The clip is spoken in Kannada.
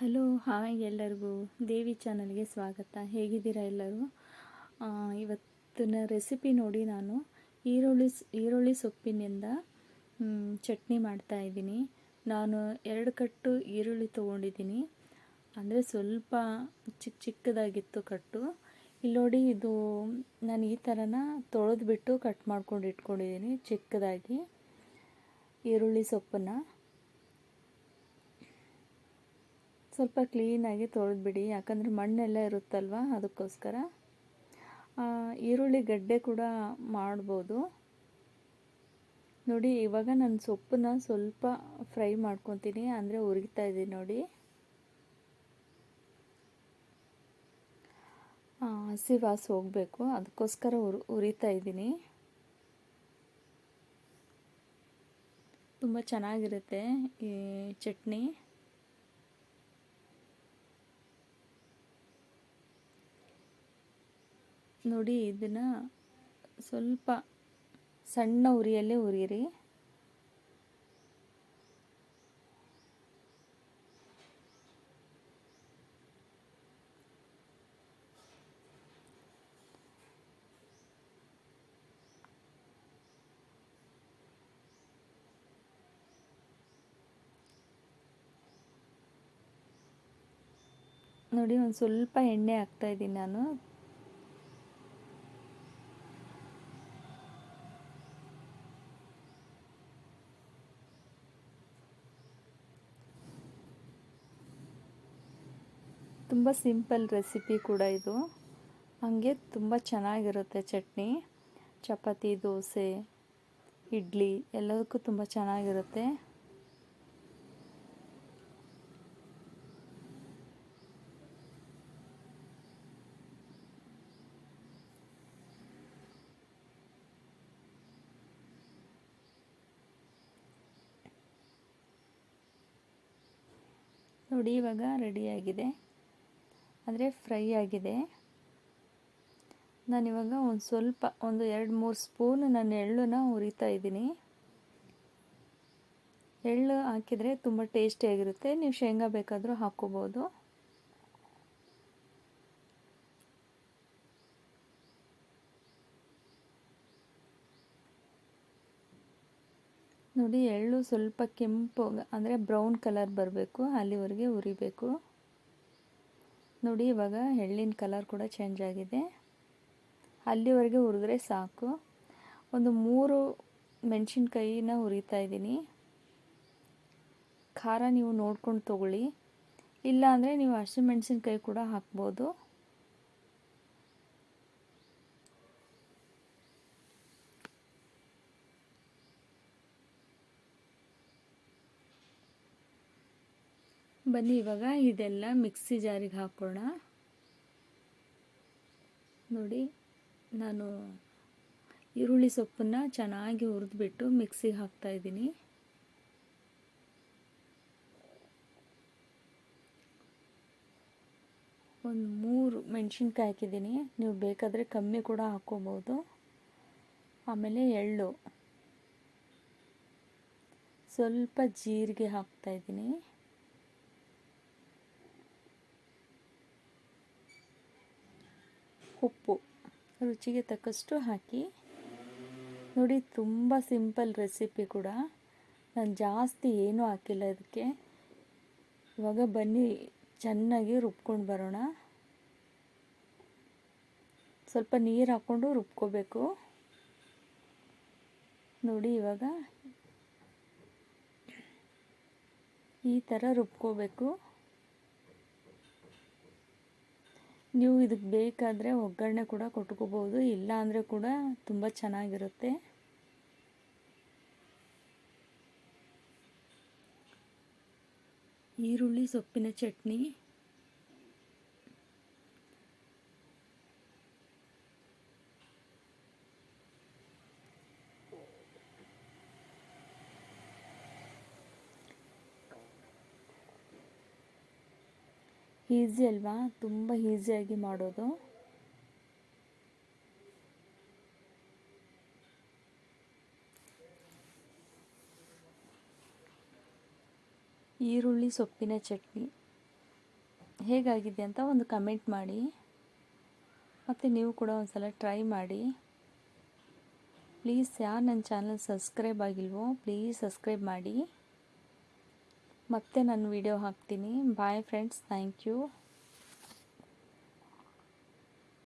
ಹಲೋ, ಹಾಯ್ ಎಲ್ಲರಿಗೂ. ದೇವಿ ಚಾನಲ್ಗೆ ಸ್ವಾಗತ. ಹೇಗಿದ್ದೀರಾ ಎಲ್ಲರೂ? ಇವತ್ತಿನ ರೆಸಿಪಿ ನೋಡಿ ನಾನು. ಈರುಳ್ಳಿ ಈರುಳ್ಳಿ ಸೊಪ್ಪಿನಿಂದ ಚಟ್ನಿ ಮಾಡ್ತಾ ಇದ್ದೀನಿ. ನಾನು ಎರಡು ಕಟ್ಟು ಈರುಳ್ಳಿ ತೊಗೊಂಡಿದ್ದೀನಿ. ಅಂದರೆ ಸ್ವಲ್ಪ ಚಿಕ್ಕ ಚಿಕ್ಕದಾಗಿತ್ತು ಕಟ್ಟು. ಇಲ್ಲಿ ನೋಡಿ ಇದು ನಾನು ಈ ಥರನ ತೊಳೆದ್ಬಿಟ್ಟು ಕಟ್ ಮಾಡ್ಕೊಂಡು ಇಟ್ಕೊಂಡಿದ್ದೀನಿ ಚಿಕ್ಕದಾಗಿ ಈರುಳ್ಳಿ ಸೊಪ್ಪನ್ನು. ಸ್ವಲ್ಪ ಕ್ಲೀನಾಗಿ ತೊಳೆದ್ಬಿಡಿ. ಯಾಕಂದರೆ ಮಣ್ಣೆಲ್ಲ ಇರುತ್ತಲ್ವ? ಅದಕ್ಕೋಸ್ಕರ. ಈರುಳ್ಳಿ ಗಡ್ಡೆ ಕೂಡ ಮಾಡ್ಬೋದು. ನೋಡಿ, ಇವಾಗ ನಾನು ಸೊಪ್ಪನ್ನ ಸ್ವಲ್ಪ ಫ್ರೈ ಮಾಡ್ಕೊತೀನಿ. ಅಂದರೆ ಉರಿತಾ ಇದ್ದೀನಿ ನೋಡಿ. ಹಸಿ ವಾಸ ಹೋಗಬೇಕು. ಅದಕ್ಕೋಸ್ಕರ ಉರಿ, ಉರಿತಾ ಇದ್ದೀನಿ. ತುಂಬ ಚೆನ್ನಾಗಿರುತ್ತೆ ಈ ಚಟ್ನಿ. ನೋಡಿ ಇದನ್ನು ಸ್ವಲ್ಪ ಸಣ್ಣ ಉರಿಯಲ್ಲೇ ಉರಿಯಿರಿ. ನೋಡಿ ಒಂದು ಸ್ವಲ್ಪ ಎಣ್ಣೆ ಹಾಕ್ತಾ ಇದ್ದೀನಿ ನಾನು. ತುಂಬ ಸಿಂಪಲ್ ರೆಸಿಪಿ ಕೂಡ ಇದು. ಹಾಗೆ ತುಂಬ ಚೆನ್ನಾಗಿರುತ್ತೆ ಚಟ್ನಿ. ಚಪಾತಿ, ದೋಸೆ, ಇಡ್ಲಿ ಎಲ್ಲದಕ್ಕೂ ತುಂಬ ಚೆನ್ನಾಗಿರುತ್ತೆ. ನೋಡಿ, ಇವಾಗ ರೆಡಿಯಾಗಿದೆ ಅಂದರೆ ಫ್ರೈ ಆಗಿದೆ. ನಾನಿವಾಗ ಒಂದು ಸ್ವಲ್ಪ ಒಂದು ಎರಡು ಮೂರು ಸ್ಪೂನ್ ನಾನು ಎಳ್ಳನ್ನ ಹುರಿತಾ ಇದ್ದೀನಿ. ಎಳ್ಳು ಹಾಕಿದರೆ ತುಂಬ ಟೇಸ್ಟಿಯಾಗಿರುತ್ತೆ ನೀವು ಶೇಂಗಾ ಬೇಕಾದರೂ ಹಾಕ್ಕೋಬೋದು. ನೋಡಿ ಎಳ್ಳು ಸ್ವಲ್ಪ ಕೆಂಪು ಅಂದರೆ ಬ್ರೌನ್ ಕಲರ್ ಬರಬೇಕು, ಅಲ್ಲಿವರೆಗೆ ಉರಿಬೇಕು ನೋಡಿ, ಇವಾಗ ಎಳ್ಳಿನ ಕಲರ್ ಕೂಡ ಚೇಂಜ್ ಆಗಿದೆ. ಅಲ್ಲಿವರೆಗೆ ಹುರಿದ್ರೆ ಸಾಕು. ಒಂದು ಮೂರು ಮೆಣಸಿನ್ಕಾಯಿನ ಹುರಿತಾ ಇದ್ದೀನಿ. ಖಾರ ನೀವು ನೋಡ್ಕೊಂಡು ತಗೊಳ್ಳಿ. ಇಲ್ಲ ಅಂದರೆ ನೀವು ಹಸಿಮೆಣಸಿನ್ಕಾಯಿ ಕೂಡ ಹಾಕ್ಬೋದು. ಬನ್ನಿ, ಇವಾಗ ಇದೆಲ್ಲ ಮಿಕ್ಸಿ ಜಾರಿಗೆ ಹಾಕೋಣ. ನೋಡಿ, ನಾನು ಈರುಳ್ಳಿ ಸೊಪ್ಪನ್ನು ಚೆನ್ನಾಗಿ ಹುರಿದ್ಬಿಟ್ಟು ಮಿಕ್ಸಿಗೆ ಹಾಕ್ತಾ ಇದ್ದೀನಿ. ಒಂದು ಮೂರು ಮೆಣಸಿನ್ಕಾಯಿ ಹಾಕಿದ್ದೀನಿ. ನೀವು ಬೇಕಾದರೆ ಕಮ್ಮಿ ಕೂಡ ಹಾಕ್ಕೋಬೋದು ಆಮೇಲೆ ಎಳ್ಳು. ಸ್ವಲ್ಪ ಜೀರಿಗೆ ಹಾಕ್ತಾ ಉಪ್ಪು. ರುಚಿಗೆ ತಕ್ಕಷ್ಟು ಹಾಕಿ. ನೋಡಿ, ತುಂಬ ಸಿಂಪಲ್ ರೆಸಿಪಿ ಕೂಡ. ನಾನು ಜಾಸ್ತಿ ಏನೂ ಹಾಕಿಲ್ಲ ಇದಕ್ಕೆ. ಇವಾಗ ಬನ್ನಿ, ಚೆನ್ನಾಗಿ ರುಬ್ಕೊಂಡು ಬರೋಣ. ಸ್ವಲ್ಪ ನೀರು ಹಾಕ್ಕೊಂಡು ರುಬ್ಕೋಬೇಕು. ನೋಡಿ, ಇವಾಗ ಈ ಥರ ರುಬ್ಕೋಬೇಕು. ನೀವು ಇದಕ್ಕೆ ಬೇಕಾದರೆ ಒಗ್ಗರಣೆ ಕೂಡ ಕೊಟ್ಕೋಬೋದು ಇಲ್ಲ ಅಂದರೆ ಕೂಡ ತುಂಬ ಚೆನ್ನಾಗಿರುತ್ತೆ. ಈರುಳ್ಳಿ ಸೊಪ್ಪಿನ ಚಟ್ನಿ. ಈಸಿ ಅಲ್ವಾ? ತುಂಬ ಈಸಿಯಾಗಿ ಮಾಡೋದು. ಈರುಳ್ಳಿ ಸೊಪ್ಪಿನ ಚಟ್ನಿ. ಹೇಗಾಗಿದೆ ಅಂತ ಒಂದು ಕಮೆಂಟ್ ಮಾಡಿ. ಮತ್ತು ನೀವು ಕೂಡ ಒಂದು ಸಲ ಟ್ರೈ ಮಾಡಿ. ಪ್ಲೀಸ್ ಯಾರು ನನ್ನ ಚಾನಲ್ ಸಬ್ಸ್ಕ್ರೈಬ್ ಆಗಿಲ್ವೋ ಪ್ಲೀಸ್ ಸಬ್ಸ್ಕ್ರೈಬ್ ಮಾಡಿ. ಮತ್ತೆ ನಾನು ವಿಡಿಯೋ ಹಾಕ್ತೀನಿ. Bye friends thank you